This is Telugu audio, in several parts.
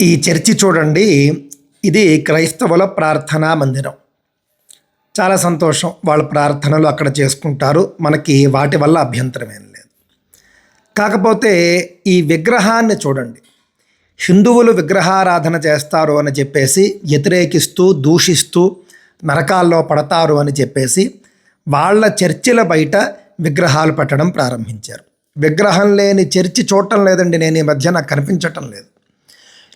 ఈ చర్చి చూడండి. ఇది క్రైస్తవుల ప్రార్థనా మందిరం. చాలా సంతోషం వాళ్ళ ప్రార్థనలు అక్కడ చేసుకుంటారు. మనకి వాటి వల్ల అభ్యంతరం ఏం లేదు. కాకపోతే ఈ విగ్రహాన్ని చూడండి. హిందువులు విగ్రహారాధన చేస్తారు అని చెప్పేసి వ్యతిరేకిస్తూ దూషిస్తూ నరకాల్లో పడతారు అని చెప్పేసి వాళ్ళ చర్చిల బయట విగ్రహాలు పెట్టడం ప్రారంభించారు. విగ్రహం లేని చర్చి చూడటం లేదండి. నేను ఈ మధ్య నాకు కనిపించటం లేదు.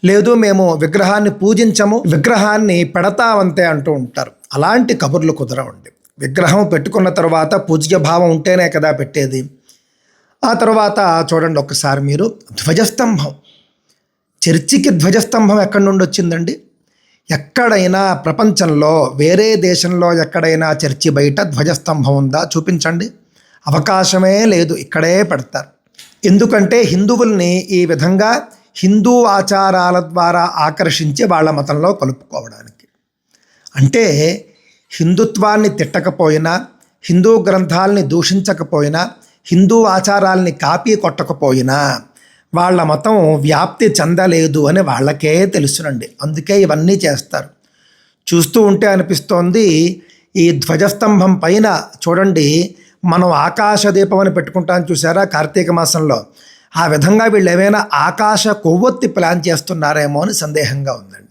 లేదు మేము విగ్రహాన్ని పూజించము విగ్రహాన్ని పెడతామంతే అంటూ ఉంటారు. అలాంటి కబుర్లు కుదరవండి. విగ్రహం పెట్టుకున్న తర్వాత పూజ్య భావం ఉంటేనే కదా పెట్టేది. ఆ తర్వాత చూడండి ఒక్కసారి మీరు ధ్వజస్తంభం. చర్చికి ధ్వజస్తంభం ఎక్కడి నుండి వచ్చిందండి? ఎక్కడైనా ప్రపంచంలో వేరే దేశంలో ఎక్కడైనా చర్చి బయట ధ్వజస్తంభం ఉందా? చూపించండి. అవకాశమే లేదు ఇక్కడే పెడతారు. ఎందుకంటే హిందువుల్ని ఈ విధంగా హిందూ ఆచారాల ద్వారా ఆకర్షించి వాళ్ళ మతంలో కలుపుకోవడానికి. అంటే హిందుత్వాన్ని తిట్టకపోయినా హిందూ గ్రంథాలని దూషించకపోయినా హిందూ ఆచారాల్ని కాపీ కొట్టకపోయినా వాళ్ళ మతం వ్యాప్తి చెందలేదు అని వాళ్ళకే తెలుసునండి. అందుకే ఇవన్నీ చేస్తారు. చూస్తూ ఉంటే అనిపిస్తోంది ఈ ధ్వజస్తంభం పైన చూడండి మనం ఆకాశ దీపం అని పెట్టుకుంటాం చూసారా కార్తీక మాసంలో? ఆ విధంగా వీళ్ళు ఏమైనా ఆకాశ కొవ్వొత్తి ప్లాన్ చేస్తున్నారేమో అని సందేహంగా ఉందండి.